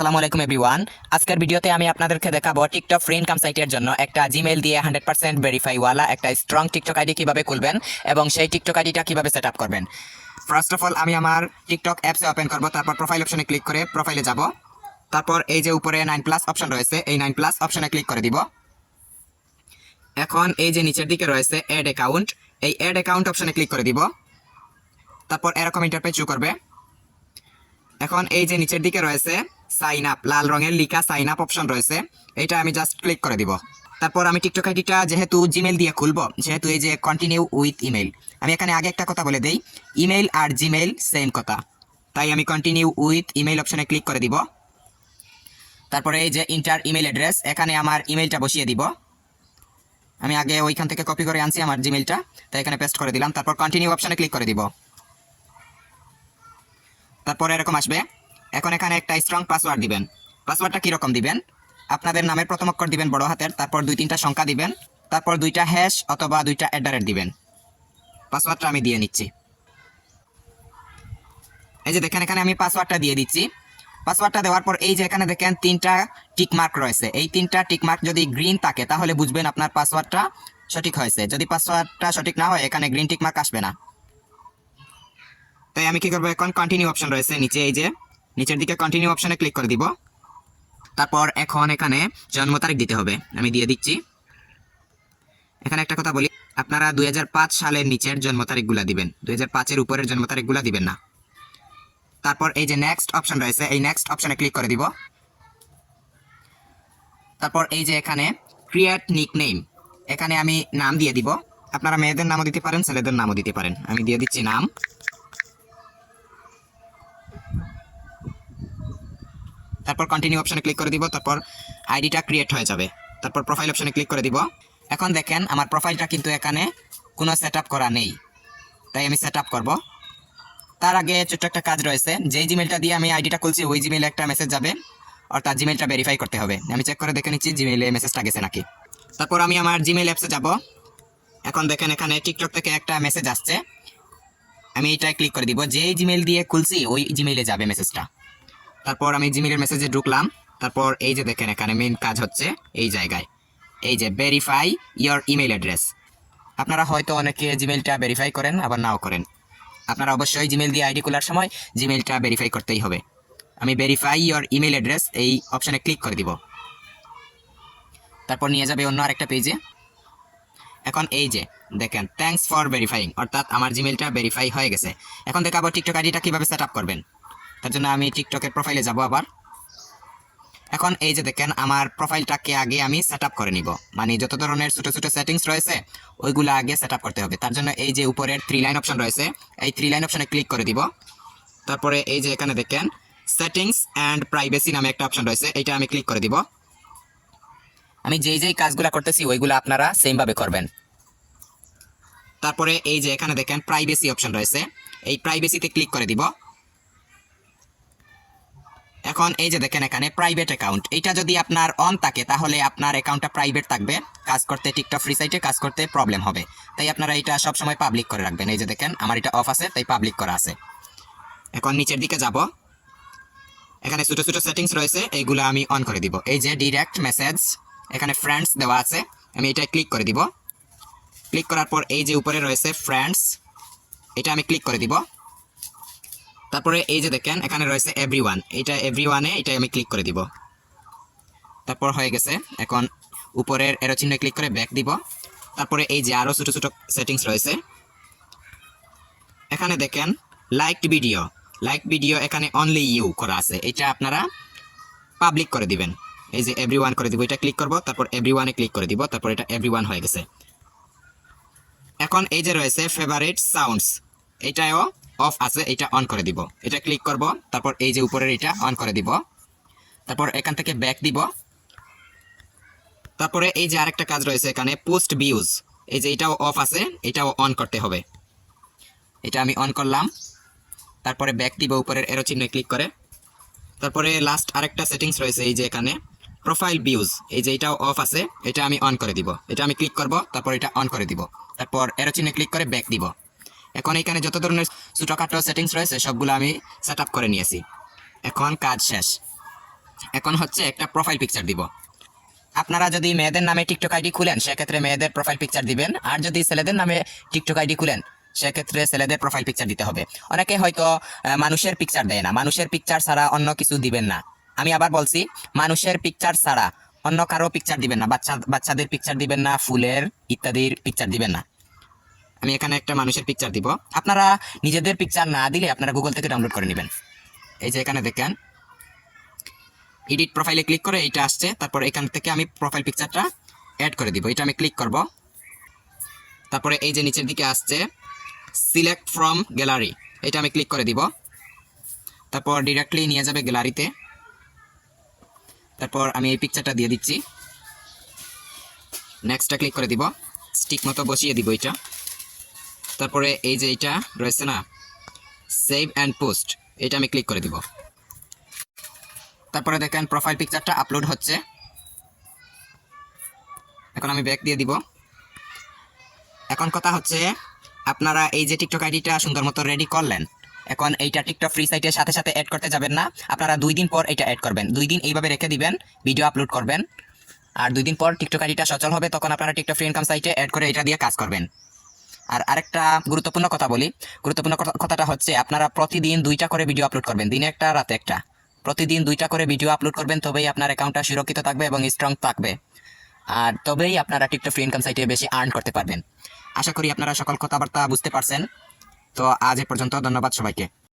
আসসালামু আলাইকুম এভরিওয়ান। আজকের ভিডিওতে আমি আপনাদেরকে দেখাবো টিকটক ফ্রি ইনকাম সাইটের জন্য একটা জিমেল দিয়ে হান্ড্রেড পার্সেন্ট ভেরিফাই ওয়ালা একটা স্ট্রং টিকটক আইডি কীভাবে খুলবেন এবং সেই টিকটক আইডিটা কীভাবে সেট করবেন। ফার্স্ট অফ অল আমি আমার টিকটক অ্যাপসে ওপেন করব, তারপর প্রোফাইল অপশনে ক্লিক করে প্রোফাইলে যাব। তারপর এই যে উপরে নাইন প্লাস অপশন রয়েছে, এই নাইন প্লাস অপশনে ক্লিক করে দিব। এখন এই যে নিচের দিকে রয়েছে অ্যাড অ্যাকাউন্ট এই অ্যাড অ্যাকাউন্ট অপশনে ক্লিক করে দিব। তারপর এরকম ইন্টারপেজ করবে। এখন এই যে নিচের দিকে রয়েছে সাইন আপ লাল রঙের লিখা সাইন আপ অপশন রয়েছে। এটা আমি জাস্ট ক্লিক করে দিব। তারপর আমি টিকটক আইডিটা যেহেতু জিমেল দিয়ে খুলবো, যেহেতু এই যে কন্টিনিউ উইথ ইমেল আমি এখানে আগে একটা কথা বলে দেই ইমেল আর জিমেল সেম কথা। তাই আমি কন্টিনিউ উইথ ইমেল অপশনে ক্লিক করে দিব। তারপরে এই যে ইন্টার ইমেল অ্যাড্রেস এখানে আমার ইমেলটা বসিয়ে দিব। আমি আগে ওইখান থেকে কপি করে আনছি আমার জিমেলটা তাই এখানে পেস্ট করে দিলাম। তারপর কন্টিনিউ অপশনে ক্লিক করে দিব। তারপর এরকম আসবে। এখন এখানে একটা স্ট্রং পাসওয়ার্ড দিবেন। পাসওয়ার্ডটা কীরকম দিবেন? আপনাদের নামের প্রথম অক্ষর দিবেন বড় হাতের, তারপর দুই তিনটা সংখ্যা দিবেন, তারপর দুইটা হ্যাশ অথবা দুইটা অ্যাডারেট দিবেন। পাসওয়ার্ডটা আমি দিয়ে নিচ্ছি। এই যে দেখেন, এখানে আমি পাসওয়ার্ডটা দিয়ে দিচ্ছি। পাসওয়ার্ডটা দেওয়ার পর এই যে এখানে দেখেন তিনটা টিক মার্ক রয়েছে। এই তিনটা টিক মার্ক যদি গ্রিন থাকে, তাহলে বুঝবেন আপনার পাসওয়ার্ডটা সঠিক হয়েছে। যদি পাসওয়ার্ডটা সঠিক না হয়, এখানে গ্রিন টিক মার্ক আসবে না। তাই আমি কি করব? এখন কন্টিনিউ অপশন রয়েছে নিচে, এই যে নিচের দিকে কন্টিনিউ অপশনে ক্লিক করে দিব। তারপর এখন এখানে জন্ম তারিখ দিতে হবে। আমি দিয়ে দিচ্ছি। এখানে একটা কথা বলি, আপনারা দুই সালের নিচের জন্ম তারিখগুলা দিবেন। দুই এর উপরের জন্ম তারিখগুলা দিবেন না। তারপর এই যে নেক্সট অপশন রয়েছে, এই নেক্সট অপশনে ক্লিক করে দিব। তারপর এই যে এখানে ক্রিয়েট নিক নেম এখানে আমি নাম দিয়ে দিব। আপনারা মেয়েদের নামও দিতে পারেন, ছেলেদের নামও দিতে পারেন। আমি দিয়ে দিচ্ছি নাম। তারপর কন্টিনিউ অপশনে ক্লিক করে দিব, তারপর আইডিটা ক্রিয়েট হয়ে যাবে। তারপর প্রোফাইল অপশনে ক্লিক করে দিব। এখন দেখেন, আমার প্রোফাইলটা কিন্তু এখানে কোনো সেট করা নেই। তাই আমি সেট আপ করব। তার আগে ছোট্ট একটা কাজ রয়েছে। যেই জিমেলটা দিয়ে আমি আইডিটা খুলছি, ওই জিমেলে একটা মেসেজ যাবে। অর্থাৎ জিমেলটা ভেরিফাই করতে হবে। আমি চেক করে দেখে নিচ্ছি জিমেলে মেসেজটা গেছে নাকি। তারপর আমি আমার জিমেল অ্যাপসে যাব। এখন দেখেন, এখানে টিকটক থেকে একটা মেসেজ আসছে। আমি এইটা ক্লিক করে দিব। যেই জিমেল দিয়ে খুলছি, ওই জিমেইলে যাবে মেসেজটা তারপর আমি জিমেলের মেসেজে ঢুকলাম। তারপর এই যে দেখেন এখানে মেন কাজ হচ্ছে এই জায়গায়। এই যে ভেরিফাই ইয়োর ইমেল অ্যাড্রেস আপনারা হয়তো অনেকে জিমেলটা ভেরিফাই করেন, আবার নাও করেন। আপনারা অবশ্যই জিমেল দিয়ে আইডি খোলার সময় জিমেলটা ভেরিফাই করতেই হবে। আমি ভেরিফাই ইয়োর ইমেল অ্যাড্রেস এই অপশানে ক্লিক করে দিব। তারপর নিয়ে যাবে অন্য আরেকটা পেজে এখন এই যে দেখেন থ্যাঙ্কস ফর ভেরিফাইং অর্থাৎ আমার জিমেলটা ভেরিফাই হয়ে গেছে। এখন দেখাবো টিকটক আইডিটা কীভাবে সেট আপ করবেন। তার জন্য আমি টিকটকের প্রোফাইলে যাব আবার। এখন এই যে দেখেন, আমার প্রোফাইলটাকে আগে আমি সেট করে নিব। মানে যত ধরনের ছোটো ছোটো সেটিংস রয়েছে, ওইগুলো আগে সেট করতে হবে। তার জন্য এই যে উপরের থ্রি লাইন অপশন রয়েছে, এই থ্রি লাইন অপশনে ক্লিক করে দিব। তারপরে এই যে এখানে দেখেন সেটিংস অ্যান্ড প্রাইভেসি নামে একটা অপশন রয়েছে, এইটা আমি ক্লিক করে দিব। আমি যেই যেই কাজগুলো করতেছি, ওইগুলো আপনারা সেমভাবে করবেন। তারপরে এই যে এখানে দেখেন প্রাইভেসি অপশন রয়েছে। এই প্রাইভেসিতে ক্লিক করে দিব। এখন এই যে দেখেন এখানে প্রাইভেট অ্যাকাউন্ট এটা যদি আপনার অন থাকে, তাহলে আপনার অ্যাকাউন্টটা প্রাইভেট থাকবে। কাজ করতে টিকটক ফ্রি সাইটে কাজ করতে প্রবলেম হবে। তাই আপনারা এটা সবসময় পাবলিক করে রাখবেন। এই যে দেখেন, আমার এটা অফ আছে, তাই পাবলিক করা আছে। এখন নিচের দিকে যাব। এখানে ছোটো ছোটো সেটিংস রয়েছে, এইগুলো আমি অন করে দিব। এই যে ডিরেক্ট মেসেজ এখানে ফ্রেন্ডস দেওয়া আছে, আমি এটা ক্লিক করে দিব। ক্লিক করার পর এই যে উপরে রয়েছে ফ্রেন্ডস এটা আমি ক্লিক করে দিব। তারপরে এই যে দেখেন, এখানে রয়েছে এভরি ওয়ান এইটা এভরি ওয়ানে এটা আমি ক্লিক করে দিব। তারপর হয়ে গেছে, এখন উপরের এরো চিহ্নে ক্লিক করে ব্যাক দিব। তারপরে এই যে আরও ছোটো ছোটো সেটিংস রয়েছে। এখানে দেখেন লাইক ভিডিও লাইক ভিডিও এখানে অনলি ইউ করা আছে। এটা আপনারা পাবলিক করে দিবেন। এই যে এভরি করে দিব, এটা ক্লিক করব, তারপর এভরি ওয়ানে ক্লিক করে দিব, তারপর এটা এভরি হয়ে গেছে। এখন এই যে রয়েছে ফেভারিট সাউন্ডস এটাও অফ আছে, এটা অন করে দিব। এটা ক্লিক করব, তারপর এই যে উপরের এটা অন করে দিব। তারপর এখান থেকে ব্যাক দিব। তারপরে এই যে আরেকটা কাজ রয়েছে এখানে পোস্ট ভিউজ এই যে এটাও অফ আছে, এটাও অন করতে হবে। এটা আমি অন করলাম। তারপরে ব্যাক দিব উপরের এরো চিহ্নে ক্লিক করে। তারপরে লাস্ট আরেকটা সেটিংস রয়েছে এই যে এখানে প্রোফাইল ভিউজ এই যে এটাও অফ আছে, এটা আমি অন করে দিব। এটা আমি ক্লিক করব, তারপর এটা অন করে দিব। তারপর এরো চিহ্নে ক্লিক করে ব্যাক দিব। এখন এখানে যত ধরনের ছোটোখাটো সেটিংস রয়েছে, সবগুলো আমি সেট আপ করে নিয়েছি। এখন কাজ শেষ। এখন হচ্ছে একটা প্রোফাইল পিকচার দিব। আপনারা যদি মেয়েদের নামে টিকটক আইডি খুলেন, সেক্ষেত্রে মেয়েদের প্রোফাইল পিকচার দিবেন। আর যদি ছেলেদের নামে টিকটক আইডি খুলেন, সেক্ষেত্রে ছেলেদের প্রোফাইল পিকচার দিতে হবে। অনেকে হয়তো মানুষের পিকচার দেয় না। মানুষের পিকচার ছাড়া অন্য কিছু দিবেন না। আমি আবার বলছি, মানুষের পিকচার ছাড়া অন্য কারও পিকচার দিবেন না। বাচ্চা, বাচ্চাদের পিকচার দিবেন না, ফুলের ইত্যাদির পিকচার দিবেন না। আমি এখানে একটা মানুষের পিকচার দিব। আপনারা নিজেদের পিকচার না দিলে আপনারা গুগল থেকে ডাউনলোড করে নেবেন। এই যে এখানে দেখেন। এডিট প্রোফাইলে ক্লিক করে এটা আসছে। তারপর এখান থেকে আমি প্রোফাইল পিকচারটা অ্যাড করে দিব। এটা আমি ক্লিক করব। তারপরে এই যে নিচের দিকে আসছে। সিলেক্ট ফ্রম গ্যালারি এটা আমি ক্লিক করে দিব। তারপর ডিরেক্টলি নিয়ে যাবে গ্যালারিতে তারপর আমি এই পিকচারটা দিয়ে দিচ্ছি। নেক্সটটা ক্লিক করে দিব। স্টিক মতো বসিয়ে দিব এটা। তারপরে এই যে এটা রয়েছে না? সেভ অ্যান্ড পোস্ট এটা আমি ক্লিক করে দিব। তারপরে দেখেন প্রোফাইল পিকচারটা আপলোড হচ্ছে। এখন আমি ব্যাক দিয়ে দিব। এখন কথা হচ্ছে, আপনারা এই যে টিকটক আইডিটা সুন্দর মতো রেডি করলেন, এখন এইটা টিকটক ফ্রি সাইটের সাথে সাথে অ্যাড করতে যাবেন না। আপনারা দুই দিন পর এটা অ্যাড করবেন। দুই দিন এইভাবে রেখে দিবেন ভিডিও আপলোড করবেন। আর দুই দিন পর টিকটক আইডিটা সচল হবে, তখন আপনারা টিকটক ফ্রি ইনকাম সাইটে অ্যাড করে এটা দিয়ে কাজ করবেন। আর আরেকটা গুরুত্বপূর্ণ কথা বলি। গুরুত্বপূর্ণ কথাটা হচ্ছে আপনারা প্রতিদিন দুইটা করে ভিডিও আপলোড করবেন, দিনে একটা, রাতে একটা। প্রতিদিন দুইটা করে ভিডিও আপলোড করবেন, তবেই আপনার অ্যাকাউন্টটা সুরক্ষিত থাকবে এবং স্ট্রং থাকবে। আর তবেই আপনারা টিকটক ফ্রি ইনকাম সাইটে বেশি আর্ন করতে পারবেন। আশা করি আপনারা সকল কথাবার্তা বুঝতে পারছেন। তো আজ এ পর্যন্ত ধন্যবাদ সবাইকে।